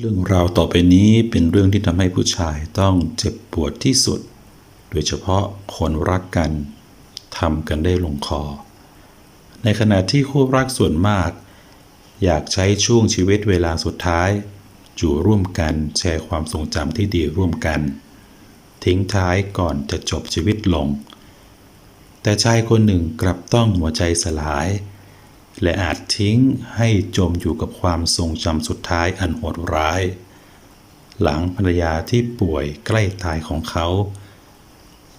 เรื่องราวต่อไปนี้เป็นเรื่องที่ทำให้ผู้ชายต้องเจ็บปวดที่สุด โดยเฉพาะคนรักกันทำกันได้ลงคอ ในขณะที่คู่รักส่วนมาก อยากใช้ช่วงชีวิตเวลาสุดท้าย อยู่ร่วมกันแชร์ความทรงจำที่ดีร่วมกัน ทิ้งท้ายก่อนจะจบชีวิตลง แต่ชายคนหนึ่งกลับต้องหัวใจสลาย และอาจทิ้งให้จมอยู่กับความทรงจำสุดท้ายอันโหดร้าย หลังภรรยาที่ป่วยใกล้ตายของเขา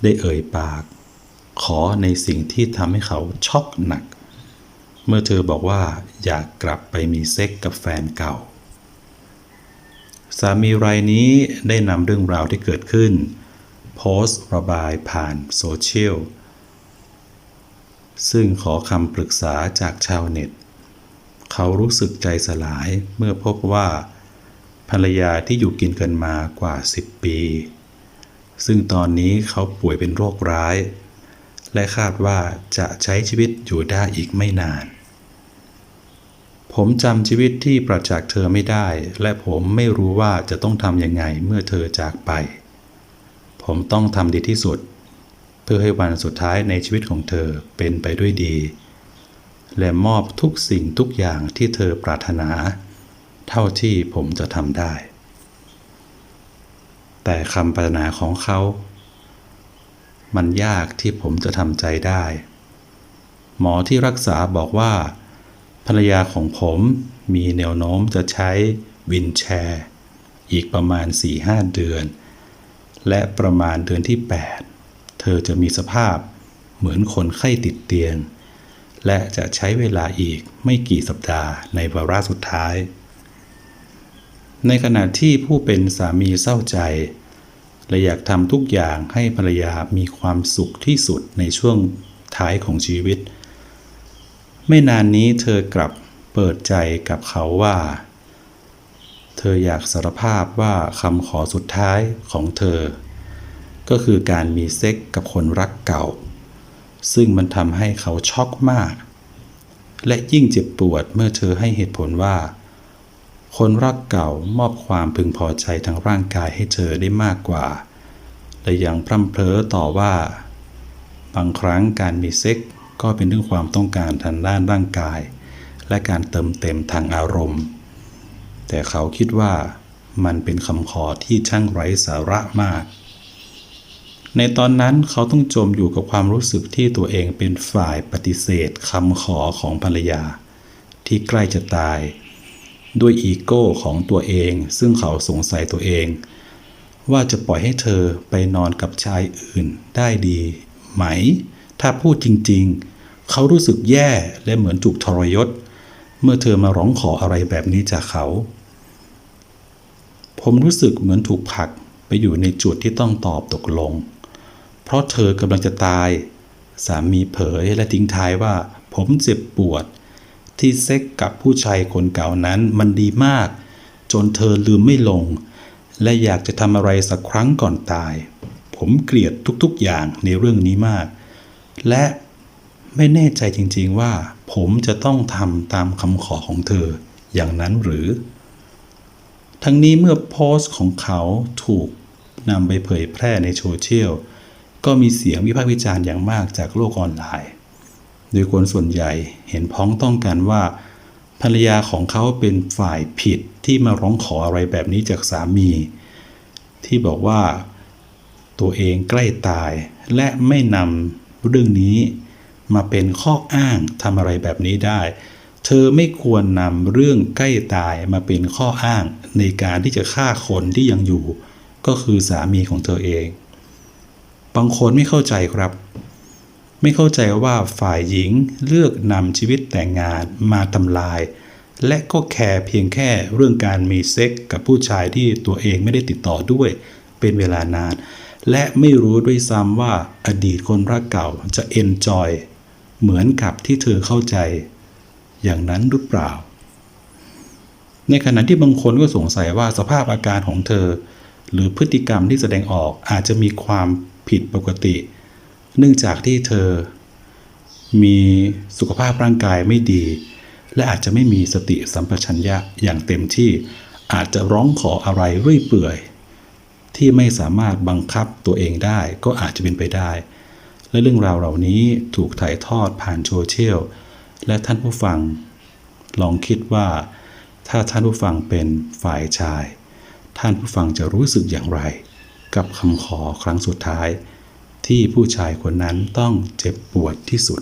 ได้เอ่ยปาก ขอในสิ่งที่ทำให้เขาช็อกหนัก เมื่อเธอบอกว่าอยากกลับไปมีเซ็กกับแฟนเก่า สามีรายนี้ได้นำเรื่องราวที่เกิดขึ้น โพสต์ระบายผ่านโซเชียล ซึ่งขอคำปรึกษาจากชาวเน็ต เขารู้สึกใจสลายเมื่อพบว่า ภรรยาที่อยู่กินกันมากว่า 10 ปี ซึ่งตอนนี้เขาป่วยเป็นโรคร้าย และคาดว่าจะใช้ชีวิตอยู่ได้อีกไม่นาน ผมจำชีวิตที่ประจากเธอไม่ได้ และผมไม่รู้ว่าจะต้องทำยังไงเมื่อเธอจากไป ผมต้องทำดีที่สุด พื่อให้วันสุดท้ายในชีวิตของเธอเป็นไปด้วยดี และมอบทุกสิ่งทุกอย่างที่เธอปรารถนา เท่าที่ผมจะทำได้ แต่คำปรารถนาของเขา มันยากที่ผมจะทำใจได้ หมอที่รักษาบอกว่า ภรรยาของผมมีแนวโน้มจะใช้วินแชร์ อีกประมาณ 4-5 เดือน และประมาณเดือนที่ 8 เธอจะมีสภาพเหมือนคนไข้ติดเตียง และจะใช้เวลาอีกไม่กี่สัปดาห์ในวาระสุดท้าย ในขณะที่ผู้เป็นสามีเศร้าใจและอยากทำทุกอย่างให้ภรรยามีความสุขที่สุดในช่วงท้ายของชีวิต ไม่นานนี้เธอกลับเปิดใจกับเขาว่า เธออยากสารภาพว่าคำขอสุดท้ายของเธอ ก็คือการมีเซ็กกับคนรักเก่า ซึ่งมันทำให้เขาช็อกมาก และยิ่งเจ็บปวดเมื่อเธอให้เหตุผลว่า คนรักเก่ามอบความพึงพอใจทางร่างกายให้เธอได้มากกว่า และยังพร่ำเพลอต่อว่า บางครั้งการมีเซ็กก็เป็นเรื่องความต้องการทางด้านร่างกาย และการเติมเต็มทางอารมณ์ แต่เขาคิดว่ามันเป็นคำขอที่ช่างไร้สาระมาก ในตอนนั้นเขาต้องจมอยู่กับความรู้สึกที่ตัวเองเป็นฝ่ายปฏิเสธคำขอของภรรยา ที่ใกล้จะตาย ด้วยอีโก้ของตัวเอง ซึ่งเขาสงสัยตัวเอง ว่าจะปล่อยให้เธอไปนอนกับชายอื่นได้ดีไหม ถ้าพูดจริงๆ เขารู้สึกแย่และเหมือนถูกทรยศ เมื่อเธอมาร้องขออะไรแบบนี้จากเขา ผมรู้สึกเหมือนถูกผลักไปอยู่ในจุดที่ต้องตอบตกลง เพราะเธอกำลังจะตาย สามีเผยและทิ้งท้ายว่า ผมเจ็บปวด ที่เซ็กกับผู้ชายคนเก่านั้นมันดีมาก จนเธอลืมไม่ลง และอยากจะทำอะไรสักครั้งก่อนตาย ผมเกลียดทุกๆอย่างในเรื่องนี้มาก และไม่แน่ใจจริงๆว่า ผมจะต้องทำตามคำขอของเธออย่างนั้นหรือ ทั้งนี้เมื่อโพสต์ของเขาถูกนำไปเผยแพร่ในโซเชียล ก็มีเสียงวิพากษ์วิจารณ์อย่างมากจากโลกออนไลน์ โดยคนส่วนใหญ่เห็นพ้องต้องกันว่า ภรรยาของเขาเป็นฝ่ายผิดที่มาร้องขออะไรแบบนี้จากสามี ที่บอกว่าตัวเองใกล้ตาย และไม่นำเรื่องนี้ มาเป็นข้ออ้างทำอะไรแบบนี้ได้ เธอไม่ควรนำเรื่องใกล้ตายมาเป็นข้ออ้างในการที่จะฆ่าคนที่ยังอยู่ ก็คือสามีของเธอเอง บางคนไม่เข้าใจครับ ไม่เข้าใจว่าฝ่ายหญิงเลือกนำชีวิตแต่งงานมาทำลาย และก็แคร์เพียงแค่เรื่องการมีเซ็กกับผู้ชายที่ตัวเองไม่ได้ติดต่อด้วยเป็นเวลานาน และไม่รู้ด้วยซ้ำว่าอดีตคนรักเก่าจะเอนจอยเหมือนกับที่เธอเข้าใจ อย่างนั้นหรือเปล่า ในขณะที่บางคนก็สงสัยว่าสภาพอาการของเธอ หรือพฤติกรรมที่แสดงออกอาจจะมีความ ผิดปกติ เนื่องจากที่เธอ มีสุขภาพร่างกายไม่ดี และอาจจะไม่มีสติสัมปชัญญะอย่างเต็มที่อาจจะร้องขออะไรเรื่อยเปื่อย ที่ไม่สามารถบังคับตัวเองได้ก็อาจจะเป็นไปได้ และเรื่องราวเหล่านี้ถูกถ่ายทอดผ่านโซเชียลและท่านผู้ฟัง ลองคิดว่า ถ้าท่านผู้ฟังเป็นฝ่ายชาย ท่านผู้ฟังจะรู้สึกอย่างไร กับคำขอครั้งสุดท้าย ที่ผู้ชายคนนั้นต้องเจ็บปวดที่สุด